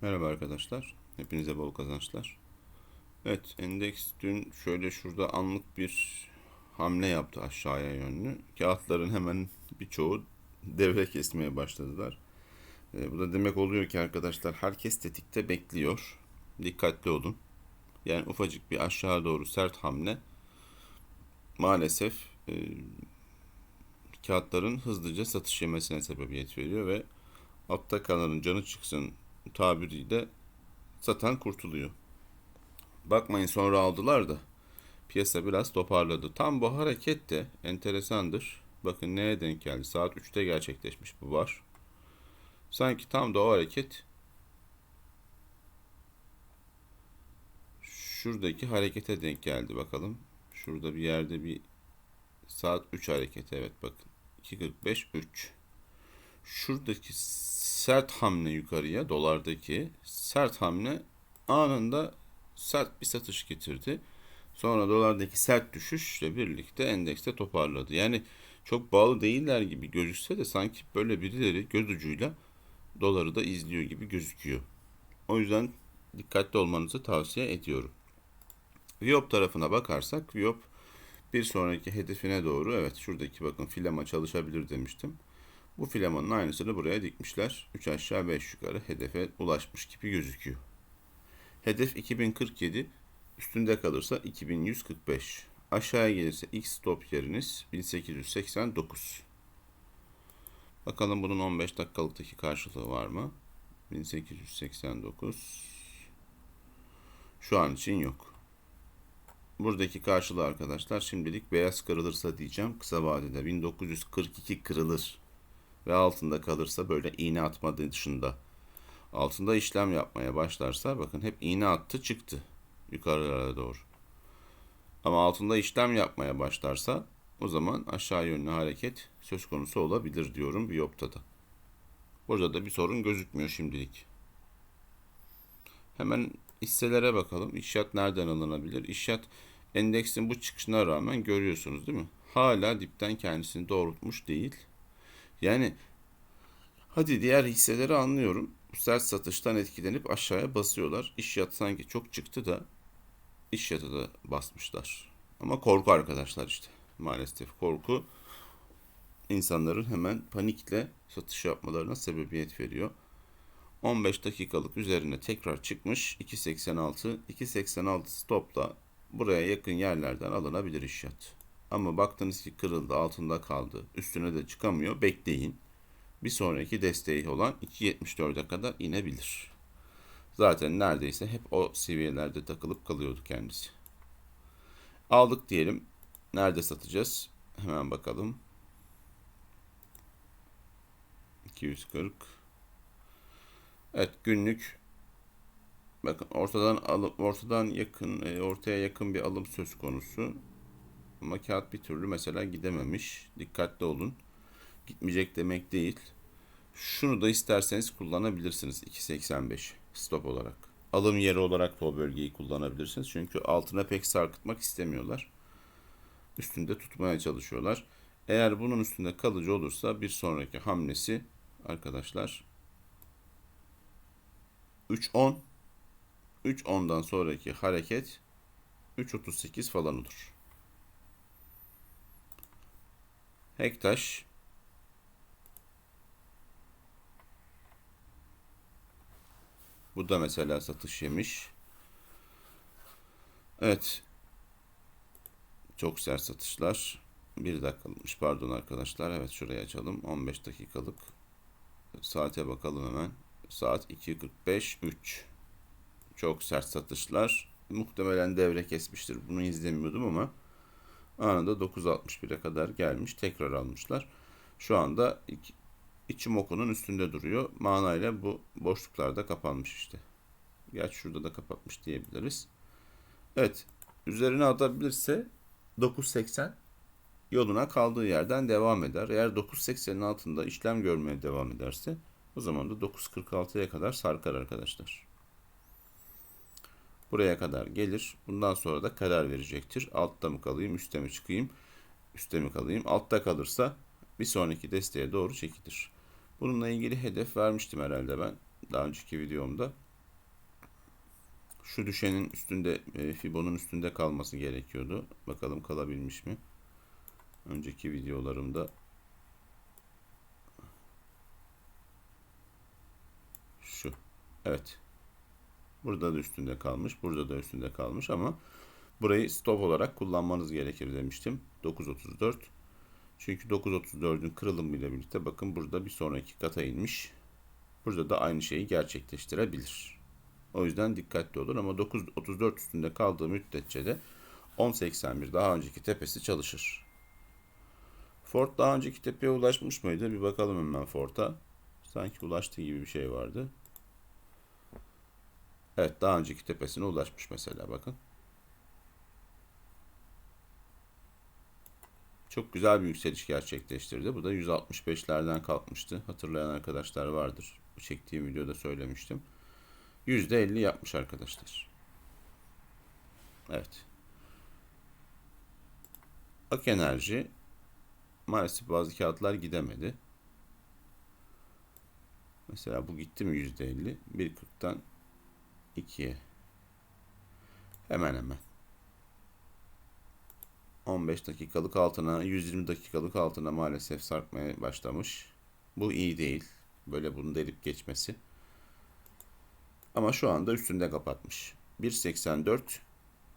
Merhaba arkadaşlar. Hepinize bol kazançlar. Evet, endeks dün şöyle şurada anlık bir hamle yaptı aşağıya yönlü. Kağıtların hemen birçoğu devre kesmeye başladılar. E, bu da demek oluyor ki arkadaşlar herkes tetikte bekliyor. Dikkatli olun. Yani ufacık bir aşağı doğru sert hamle maalesef e, kağıtların hızlıca satış yemesine sebebiyet veriyor ve altta kalanın canı çıksın tabiriyle satan kurtuluyor. Bakmayın sonra aldılar da piyasa biraz toparladı. Tam bu hareket de enteresandır. Bakın neye denk geldi? Saat 3'te gerçekleşmiş bu var. Sanki tam da o hareket şuradaki harekete denk geldi bakalım. Şurada bir yerde bir saat 3 hareketi evet bakın. 2.45 3. Şuradaki sert hamle yukarıya dolardaki sert hamle anında sert bir satış getirdi. Sonra dolardaki sert düşüşle birlikte endekste toparladı. Yani çok bağlı değiller gibi gözükse de sanki böyle birileri göz ucuyla doları da izliyor gibi gözüküyor. O yüzden dikkatli olmanızı tavsiye ediyorum. Viyop tarafına bakarsak Viyop bir sonraki hedefine doğru evet şuradaki bakın filama çalışabilir demiştim. Bu filamanın aynısını buraya dikmişler. 3 aşağı 5 yukarı hedefe ulaşmış gibi gözüküyor. Hedef 2047, üstünde kalırsa 2145. Aşağıya gelirse ilk stop yeriniz 1889. Bakalım bunun 15 dakikalıktaki karşılığı var mı? 1889. Şu an için yok. Buradaki karşılığı arkadaşlar şimdilik beyaz kırılırsa diyeceğim. Kısa vadede 1942 kırılır ve altında kalırsa böyle iğne atmadığı dışında altında işlem yapmaya başlarsa bakın hep iğne attı çıktı yukarılara doğru. Ama altında işlem yapmaya başlarsa o zaman aşağı yönlü hareket söz konusu olabilir diyorum Biyop'ta da. Burada da bir sorun gözükmüyor şimdilik. Hemen hisselere bakalım. İşyat nereden alınabilir? İşyat endeksin bu çıkışına rağmen görüyorsunuz değil mi? Hala dipten kendisini doğrultmuş değil. Yani hadi diğer hisseleri anlıyorum. Sert satıştan etkilenip aşağıya basıyorlar. İşyat sanki çok çıktı da işyatı da basmışlar. Ama korku arkadaşlar işte. Maalesef korku insanların hemen panikle satış yapmalarına sebebiyet veriyor. 15 dakikalık üzerine tekrar çıkmış 2.86 2.86 stopla buraya yakın yerlerden alınabilir işyat. Ama baktınız ki kırıldı, altında kaldı, üstüne de çıkamıyor, bekleyin. Bir sonraki desteği olan 2.74'e kadar inebilir. Zaten neredeyse hep o seviyelerde takılıp kalıyordu kendisi. Aldık diyelim. Nerede satacağız? Hemen bakalım. 240 Evet günlük bakın ortadan alım, ortadan yakın e, ortaya yakın bir alım söz konusu. Ama kağıt bir türlü mesela gidememiş. Dikkatli olun. Gitmeyecek demek değil. Şunu da isterseniz kullanabilirsiniz 2.85 stop olarak. Alım yeri olarak da o bölgeyi kullanabilirsiniz. Çünkü altına pek sarkıtmak istemiyorlar. Üstünde tutmaya çalışıyorlar. Eğer bunun üstünde kalıcı olursa bir sonraki hamlesi arkadaşlar 3.10 3.10'dan sonraki hareket 3.38 falan olur. Hektaş Bu da mesela satış yemiş. Evet. Çok sert satışlar. Bir dakikalıkmış pardon arkadaşlar. Evet şurayı açalım. 15 dakikalık. Saate bakalım hemen. Saat 2.45 3. Çok sert satışlar. Muhtemelen devre kesmiştir. Bunu izlemiyordum ama anında 9.61'e kadar gelmiş. Tekrar almışlar. Şu anda içim okunun üstünde duruyor. Manayla bu boşluklarda kapanmış işte. Gerçi şurada da kapatmış diyebiliriz. Evet. Üzerine atabilirse 9.80 yoluna kaldığı yerden devam eder. Eğer 9.80'in altında işlem görmeye devam ederse o zaman da 9.46'ya kadar sarkar arkadaşlar. Buraya kadar gelir. Bundan sonra da karar verecektir. Altta mı kalayım, üstte mi çıkayım, üstte mi kalayım. Altta kalırsa bir sonraki desteğe doğru çekilir. Bununla ilgili hedef vermiştim herhalde ben daha önceki videomda. Şu düşenin üstünde, e, Fibo'nun üstünde kalması gerekiyordu. Bakalım kalabilmiş mi? Önceki videolarımda şu. Evet. Burada da üstünde kalmış. Burada da üstünde kalmış ama burayı stop olarak kullanmanız gerekir demiştim. 9.34. Çünkü 9.34'ün kırılımıyla birlikte bakın burada bir sonraki kata inmiş. Burada da aynı şeyi gerçekleştirebilir. O yüzden dikkatli olun ama 9.34 üstünde kaldığı müddetçe de 10.81 daha önceki tepesi çalışır. Ford daha önceki tepeye ulaşmış mıydı? Bir bakalım hemen Ford'a. Sanki ulaştığı gibi bir şey vardı. Evet daha önceki tepesine ulaşmış mesela bakın. Çok güzel bir yükseliş gerçekleştirdi. Bu da 165'lerden kalkmıştı. Hatırlayan arkadaşlar vardır. Bu çektiğim videoda söylemiştim. %50 yapmış arkadaşlar. Evet. Ak Enerji maalesef bazı kağıtlar gidemedi. Mesela bu gitti mi %50? 1.40'tan 2'ye. Hemen hemen. 15 dakikalık altına, 120 dakikalık altına maalesef sarkmaya başlamış. Bu iyi değil. Böyle bunu delip geçmesi. Ama şu anda üstünde kapatmış. 1.84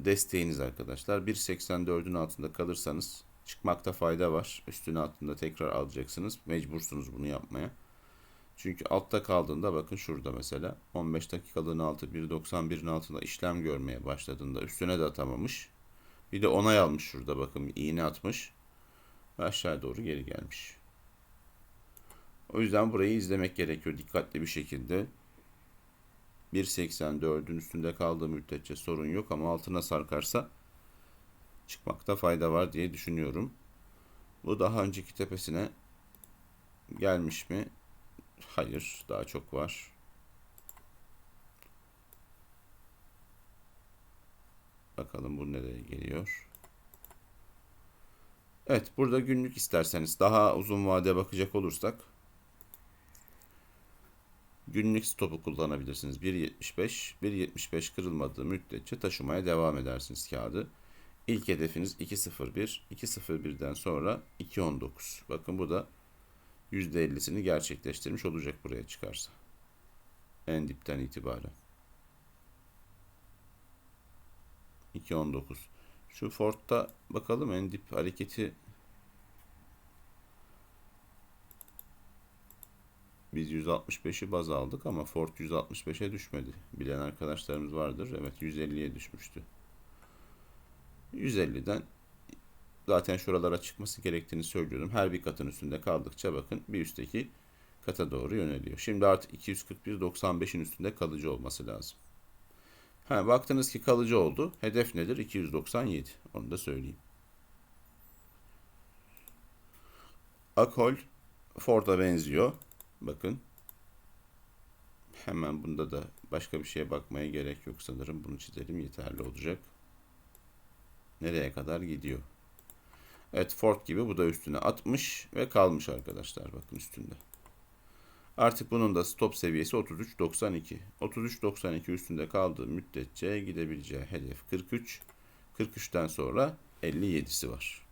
desteğiniz arkadaşlar. 1.84'ün altında kalırsanız çıkmakta fayda var. Üstün altında tekrar alacaksınız. Mecbursunuz bunu yapmaya. Çünkü altta kaldığında bakın şurada mesela 15 dakikalığın altı 1.91'in altında işlem görmeye başladığında üstüne de atamamış. Bir de onay almış şurada bakın iğne atmış. Ve aşağı doğru geri gelmiş. O yüzden burayı izlemek gerekiyor dikkatli bir şekilde. 1.84'ün üstünde kaldığı müddetçe sorun yok ama altına sarkarsa çıkmakta fayda var diye düşünüyorum. Bu daha önceki tepesine gelmiş mi? Hayır, daha çok var. Bakalım bu nereye geliyor. Evet, burada günlük isterseniz daha uzun vade bakacak olursak günlük stopu kullanabilirsiniz. 1.75 1.75 kırılmadığı müddetçe taşımaya devam edersiniz kağıdı. İlk hedefiniz 2.01 2.01'den sonra 2.19 bakın bu da %50'sini gerçekleştirmiş olacak buraya çıkarsa. En dipten itibaren. 2.19 Şu Ford'da bakalım en dip hareketi Biz 165'i baz aldık ama Ford 165'e düşmedi. Bilen arkadaşlarımız vardır. Evet 150'ye düşmüştü. 150'den zaten şuralara çıkması gerektiğini söylüyordum. Her bir katın üstünde kaldıkça bakın bir üstteki kata doğru yöneliyor. Şimdi artık 241.95'in üstünde kalıcı olması lazım. Ha, baktınız ki kalıcı oldu. Hedef nedir? 297. Onu da söyleyeyim. Akol Ford'a benziyor. Bakın. Hemen bunda da başka bir şeye bakmaya gerek yok sanırım. Bunu çizelim yeterli olacak. Nereye kadar gidiyor? Evet Ford gibi bu da üstüne atmış ve kalmış arkadaşlar bakın üstünde. Artık bunun da stop seviyesi 33.92. 33.92 üstünde kaldığı müddetçe gidebileceği hedef 43. 43'ten sonra 57'si var.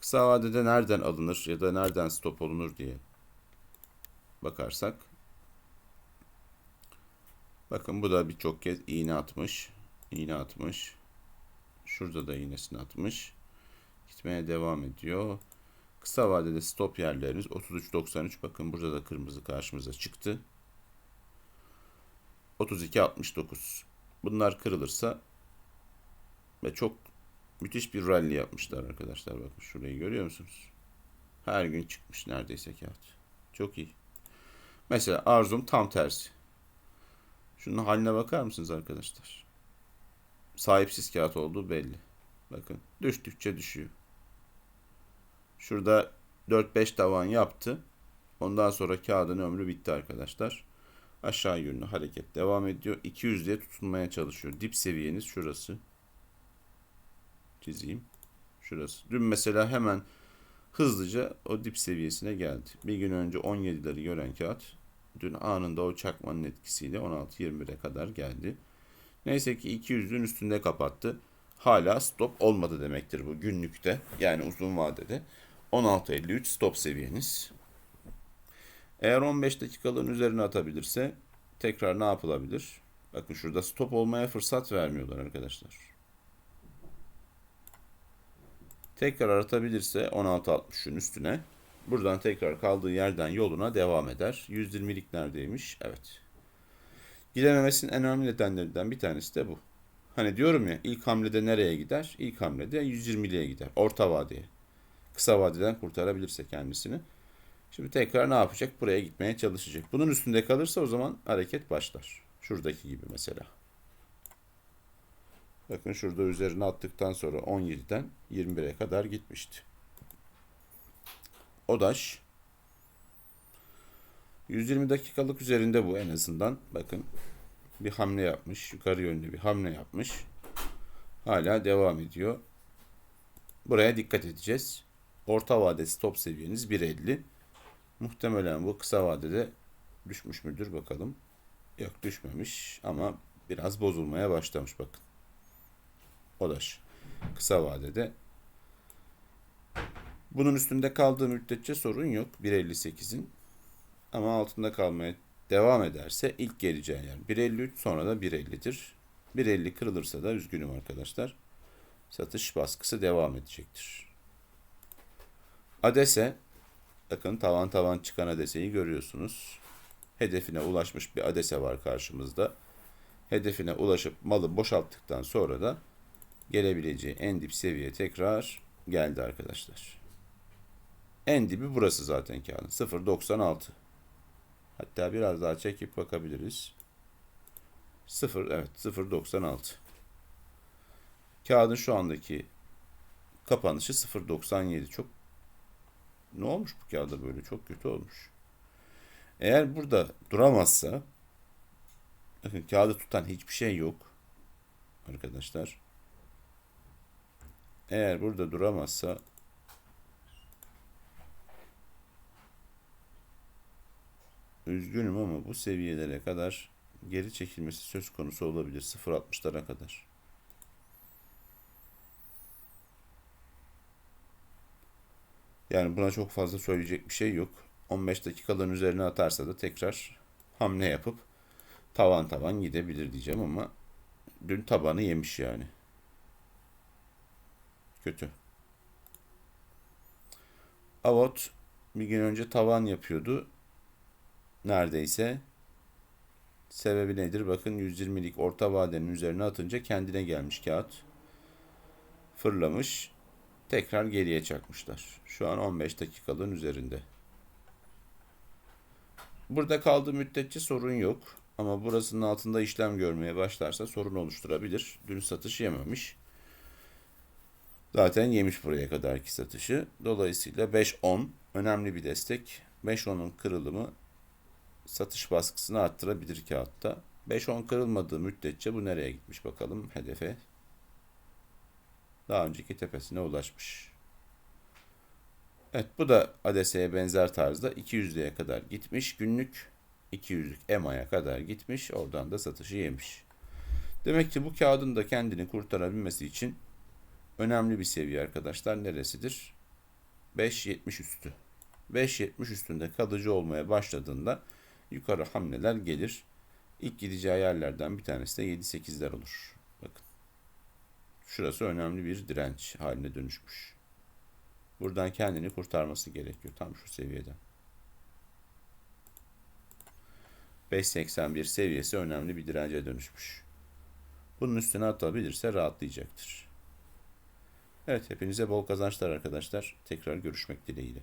Kısa vadede nereden alınır ya da nereden stop olunur diye bakarsak bakın bu da birçok kez iğne atmış. iğne atmış. Şurada da iğnesini atmış. Gitmeye devam ediyor. Kısa vadede stop yerleriniz 33.93. Bakın burada da kırmızı karşımıza çıktı. 32.69. Bunlar kırılırsa ve çok müthiş bir rally yapmışlar arkadaşlar. Bakın şurayı görüyor musunuz? Her gün çıkmış neredeyse kağıt. Çok iyi. Mesela arzum tam tersi. Şunun haline bakar mısınız arkadaşlar? Sahipsiz kağıt olduğu belli. Bakın düştükçe düşüyor. Şurada 4-5 tavan yaptı. Ondan sonra kağıdın ömrü bitti arkadaşlar. Aşağı yönlü hareket devam ediyor. 200 diye tutunmaya çalışıyor. Dip seviyeniz şurası. Çizeyim. Şurası. Dün mesela hemen hızlıca o dip seviyesine geldi. Bir gün önce 17'leri gören kağıt dün anında o çakmanın etkisiyle 16-21'e kadar geldi. Neyse ki 200'ün üstünde kapattı. Hala stop olmadı demektir bu günlükte. Yani uzun vadede. 16.53 stop seviyeniz. Eğer 15 dakikalığın üzerine atabilirse tekrar ne yapılabilir? Bakın şurada stop olmaya fırsat vermiyorlar arkadaşlar. Tekrar atabilirse 16.60'ın üstüne buradan tekrar kaldığı yerden yoluna devam eder. 120'lik neredeymiş? Evet. Gidememesinin en önemli nedenlerinden bir tanesi de bu. Hani diyorum ya ilk hamlede nereye gider? İlk hamlede 120'liye gider. Orta vadeye. Kısa vadeden kurtarabilirse kendisini. Şimdi tekrar ne yapacak? Buraya gitmeye çalışacak. Bunun üstünde kalırsa o zaman hareket başlar. Şuradaki gibi mesela. Bakın şurada üzerine attıktan sonra 17'den 21'e kadar gitmişti. Odaş 120 dakikalık üzerinde bu en azından. Bakın bir hamle yapmış. Yukarı yönlü bir hamle yapmış. Hala devam ediyor. Buraya dikkat edeceğiz. Orta vade stop seviyeniz 1.50. Muhtemelen bu kısa vadede düşmüş müdür bakalım. Yok düşmemiş ama biraz bozulmaya başlamış bakın. Odaş. Kısa vadede. Bunun üstünde kaldığı müddetçe sorun yok. 1.58'in. Ama altında kalmaya devam ederse ilk geleceği yer 1.53 sonra da 1.50'dir. 1.50 kırılırsa da üzgünüm arkadaşlar. Satış baskısı devam edecektir. Adese bakın tavan tavan çıkan Adese'yi görüyorsunuz. Hedefine ulaşmış bir Adese var karşımızda. Hedefine ulaşıp malı boşalttıktan sonra da gelebileceği en dip seviye tekrar geldi arkadaşlar. En dibi burası zaten kağıdın. 0.96. Hatta biraz daha çekip bakabiliriz. 0 evet 0.96. Kağıdın şu andaki kapanışı 0.97. Çok ne olmuş bu kağıda böyle? Çok kötü olmuş. Eğer burada duramazsa bakın kağıdı tutan hiçbir şey yok arkadaşlar. Eğer burada duramazsa üzgünüm ama bu seviyelere kadar geri çekilmesi söz konusu olabilir. 0.60'lara kadar. Yani buna çok fazla söyleyecek bir şey yok. 15 dakikaların üzerine atarsa da tekrar hamle yapıp tavan tavan gidebilir diyeceğim ama dün tabanı yemiş yani. Kötü. Avot bir gün önce tavan yapıyordu. Neredeyse. Sebebi nedir? Bakın 120'lik orta vadenin üzerine atınca kendine gelmiş kağıt. Fırlamış. Tekrar geriye çakmışlar. Şu an 15 dakikalığın üzerinde. Burada kaldığı müddetçe sorun yok. Ama burasının altında işlem görmeye başlarsa sorun oluşturabilir. Dün satış yememiş. Zaten yemiş buraya kadarki satışı. Dolayısıyla 5-10 önemli bir destek. 5-10'un kırılımı satış baskısını arttırabilir kağıtta. 5-10 kırılmadığı müddetçe bu nereye gitmiş bakalım hedefe. Daha önceki tepesine ulaşmış. Evet bu da ADS'ye benzer tarzda 200'lüğe kadar gitmiş. Günlük 200'lük EMA'ya kadar gitmiş. Oradan da satışı yemiş. Demek ki bu kağıdın da kendini kurtarabilmesi için önemli bir seviye arkadaşlar. Neresidir? 5.70 üstü. 5.70 üstünde kalıcı olmaya başladığında yukarı hamleler gelir. İlk gideceği yerlerden bir tanesi de 7-8'ler olur. Şurası önemli bir direnç haline dönüşmüş. Buradan kendini kurtarması gerekiyor tam şu seviyeden. 5.81 seviyesi önemli bir dirence dönüşmüş. Bunun üstüne atabilirse rahatlayacaktır. Evet hepinize bol kazançlar arkadaşlar. Tekrar görüşmek dileğiyle.